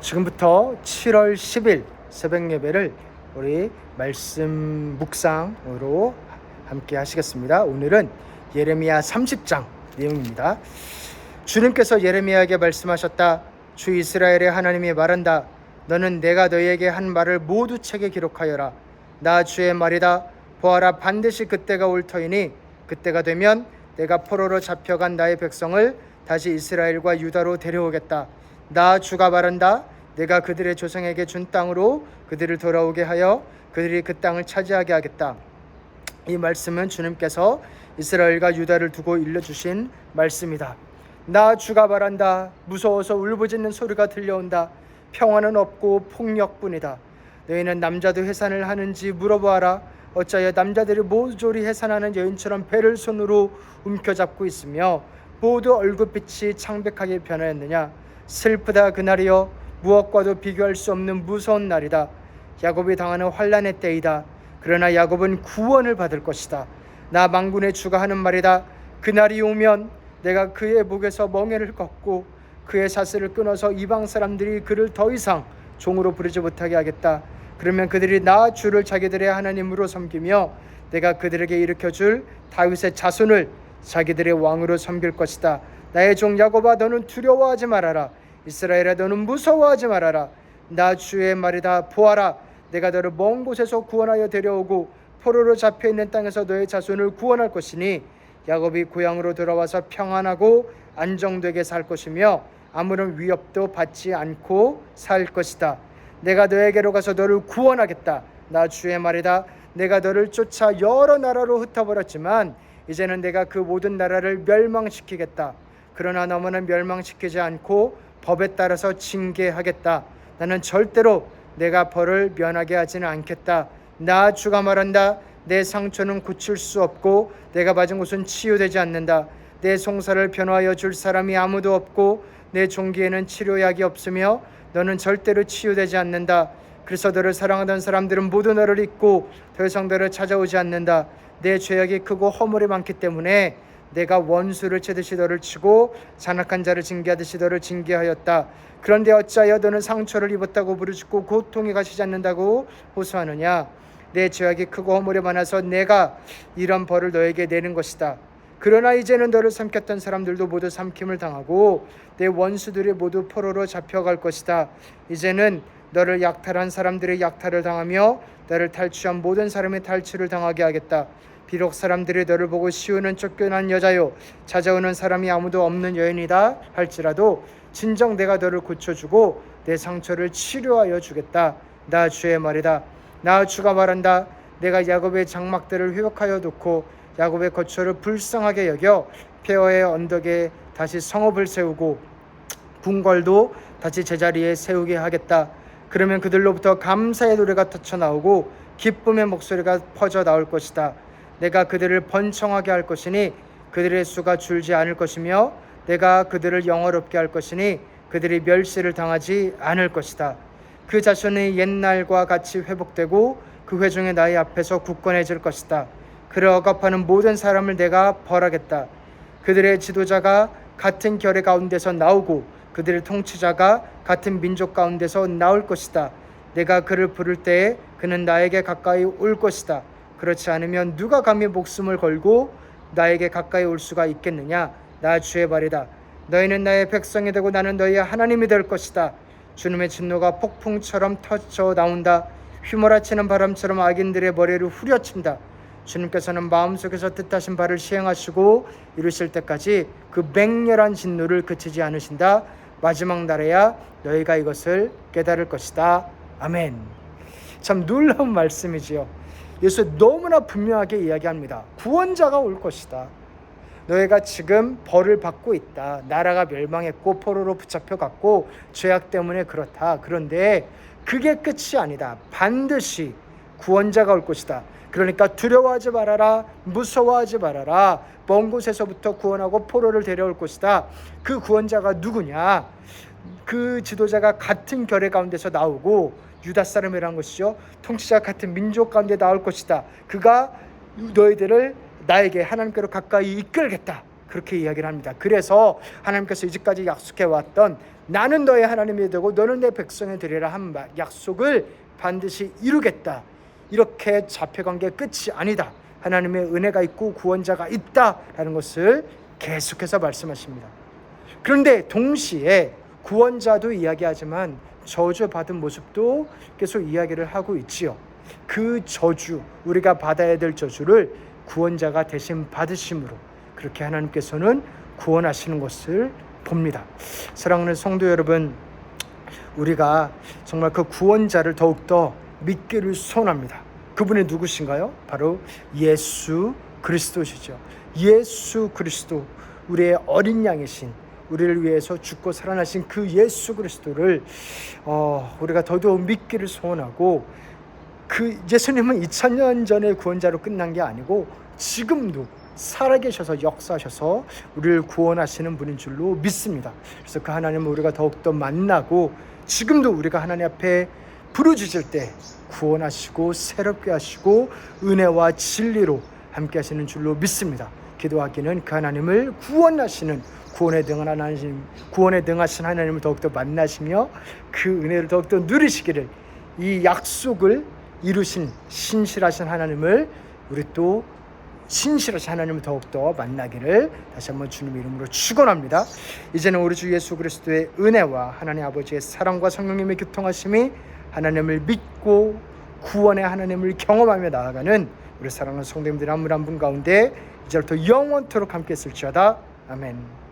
지금부터 7월 10일 새벽 예배를 우리 말씀 묵상으로 함께 하시겠습니다. 오늘은 예레미야 30장 내용입니다. 주님께서 예레미야에게 말씀하셨다. 주 이스라엘의 하나님이 말한다. 너는 내가 너희에게 한 말을 모두 책에 기록하여라. 나 주의 말이다. 보아라 반드시 그때가 올 터이니 그때가 되면 내가 포로로 잡혀간 나의 백성을 다시 이스라엘과 유다로 데려오겠다. 나 주가 말한다. 내가 그들의 조상에게 준 땅으로 그들을 돌아오게 하여 그들이 그 땅을 차지하게 하겠다. 이 말씀은 주님께서 이스라엘과 유다를 두고 일러주신 말씀이다. 나 주가 말한다. 무서워서 울부짖는 소리가 들려온다. 평화는 없고 폭력뿐이다. 너희는 남자도 해산을 하는지 물어보아라. 어찌하여 남자들이 모조리 해산하는 여인처럼 배를 손으로 움켜잡고 있으며 모두 얼굴빛이 창백하게 변하였느냐. 슬프다 그날이여 무엇과도 비교할 수 없는 무서운 날이다. 야곱이 당하는 환란의 때이다. 그러나 야곱은 구원을 받을 것이다. 나 망군의 주가 하는 말이다. 그날이 오면 내가 그의 목에서 멍에를 걷고 그의 사슬을 끊어서 이방 사람들이 그를 더 이상 종으로 부르지 못하게 하겠다. 그러면 그들이 나 주를 자기들의 하나님으로 섬기며 내가 그들에게 일으켜 줄 다윗의 자손을 자기들의 왕으로 섬길 것이다. 나의 종 야곱아 너는 두려워하지 말아라. 이스라엘아 너는 무서워하지 말아라. 나 주의 말이다. 보아라. 내가 너를 먼 곳에서 구원하여 데려오고 포로로 잡혀 있는 땅에서 너의 자손을 구원할 것이니 야곱이 고향으로 돌아와서 평안하고 안정되게 살 것이며 아무런 위협도 받지 않고 살 것이다. 내가 너에게로 가서 너를 구원하겠다. 나 주의 말이다. 내가 너를 쫓아 여러 나라로 흩어버렸지만 이제는 내가 그 모든 나라를 멸망시키겠다. 그러나 너무는 멸망시키지 않고 법에 따라서 징계하겠다. 나는 절대로 내가 벌을 면하게 하지는 않겠다. 나 주가 말한다. 내 상처는 고칠 수 없고 내가 맞은 곳은 치유되지 않는다. 내 송사를 변화하여 줄 사람이 아무도 없고 내 종기에는 치료약이 없으며 너는 절대로 치유되지 않는다. 그래서 너를 사랑하던 사람들은 모두 너를 잊고 더 이상 너를 찾아오지 않는다. 내 죄악이 크고 허물이 많기 때문에 내가 원수를 치듯이 너를 치고 잔악한 자를 징계하듯이 너를 징계하였다. 그런데 어찌하여 너는 상처를 입었다고 부르짖고 고통이 가시지 않는다고 호소하느냐? 내 죄악이 크고 허물이 많아서 내가 이런 벌을 너에게 내는 것이다. 그러나 이제는 너를 삼켰던 사람들도 모두 삼킴을 당하고 내 원수들이 모두 포로로 잡혀갈 것이다. 이제는 너를 약탈한 사람들의 약탈을 당하며 너를 탈취한 모든 사람의 탈취를 당하게 하겠다. 비록 사람들이 너를 보고 시우는 쫓겨난 여자요 찾아오는 사람이 아무도 없는 여인이다 할지라도 진정 내가 너를 고쳐주고 내 상처를 치료하여 주겠다. 나 주의 말이다. 나 주가 말한다. 내가 야곱의 장막들을 회복하여 놓고 야곱의 거처를 불쌍하게 여겨 폐허의 언덕에 다시 성읍을 세우고 궁궐도 다시 제자리에 세우게 하겠다. 그러면 그들로부터 감사의 노래가 터쳐 나오고 기쁨의 목소리가 퍼져 나올 것이다. 내가 그들을 번성하게 할 것이니 그들의 수가 줄지 않을 것이며 내가 그들을 영어롭게 할 것이니 그들이 멸시를 당하지 않을 것이다. 그 자손이 옛날과 같이 회복되고 그 회중의 나의 앞에서 굳건해질 것이다. 그를 억압하는 모든 사람을 내가 벌하겠다. 그들의 지도자가 같은 결의 가운데서 나오고 그들의 통치자가 같은 민족 가운데서 나올 것이다. 내가 그를 부를 때에 그는 나에게 가까이 올 것이다. 그렇지 않으면 누가 감히 목숨을 걸고 나에게 가까이 올 수가 있겠느냐? 나 주의 말이다. 너희는 나의 백성이 되고 나는 너희의 하나님이 될 것이다. 주님의 진노가 폭풍처럼 터져 나온다. 휘몰아치는 바람처럼 악인들의 머리를 후려친다. 주님께서는 마음속에서 뜻하신 바를 시행하시고 이루실 때까지 그 맹렬한 진노를 그치지 않으신다. 마지막 날에야 너희가 이것을 깨달을 것이다. 아멘. 참 놀라운 말씀이지요. 예수 너무나 분명하게 이야기합니다. 구원자가 올 것이다. 너희가 지금 벌을 받고 있다. 나라가 멸망했고 포로로 붙잡혀 갔고 죄악 때문에 그렇다. 그런데 그게 끝이 아니다. 반드시 구원자가 올 것이다. 그러니까 두려워하지 말아라. 무서워하지 말아라. 먼 곳에서부터 구원하고 포로를 데려올 것이다. 그 구원자가 누구냐? 그 지도자가 같은 결의 가운데서 나오고 유다 사람이란 것이죠. 통치자 같은 민족 가운데 나올 것이다. 그가 너희들을 나에게 하나님께로 가까이 이끌겠다. 그렇게 이야기를 합니다. 그래서 하나님께서 이제까지 약속해 왔던 나는 너의 하나님이 되고 너는 내 백성이 되리라 한 마- 약속을 반드시 이루겠다. 이렇게 잡혀간 게 끝이 아니다. 하나님의 은혜가 있고 구원자가 있다라는 것을 계속해서 말씀하십니다. 그런데 동시에 구원자도 이야기하지만 저주받은 모습도 계속 이야기를 하고 있지요. 그 저주, 우리가 받아야 될 저주를 구원자가 대신 받으심으로 그렇게 하나님께서는 구원하시는 것을 봅니다. 사랑하는 성도 여러분, 우리가 정말 그 구원자를 더욱더 믿기를 소원합니다. 그분이 누구신가요? 바로 예수 그리스도시죠. 예수 그리스도, 우리의 어린 양이신, 우리를 위해서 죽고 살아나신 그 예수 그리스도를 어, 우리가 더더욱 믿기를 소원하고 그 예수님은 2000년 전에 구원자로 끝난 게 아니고 지금도 살아계셔서 역사하셔서 우리를 구원하시는 분인 줄로 믿습니다. 그래서 그 하나님을 우리가 더욱더 만나고 지금도 우리가 하나님 앞에 부르짖을 때 구원하시고 새롭게 하시고 은혜와 진리로 함께 하시는 줄로 믿습니다. 기도하기는 그 하나님을 구원하시는 구원에 등한 하나님, 구원에 등하신 하나님을 더욱더 만나시며 그 은혜를 더욱더 누리시기를 이 약속을 이루신 신실하신 하나님을 우리 또 신실하신 하나님을 더욱더 만나기를 다시 한번 주님 이름으로 축원합니다. 이제는 우리 주 예수 그리스도의 은혜와 하나님 아버지의 사랑과 성령님의 교통하심이 하나님을 믿고 구원의 하나님을 경험하며 나아가는 우리 사랑하는 성도님들 한분한분 가운데 이제부터 영원토록 함께 있을지어다. 아멘.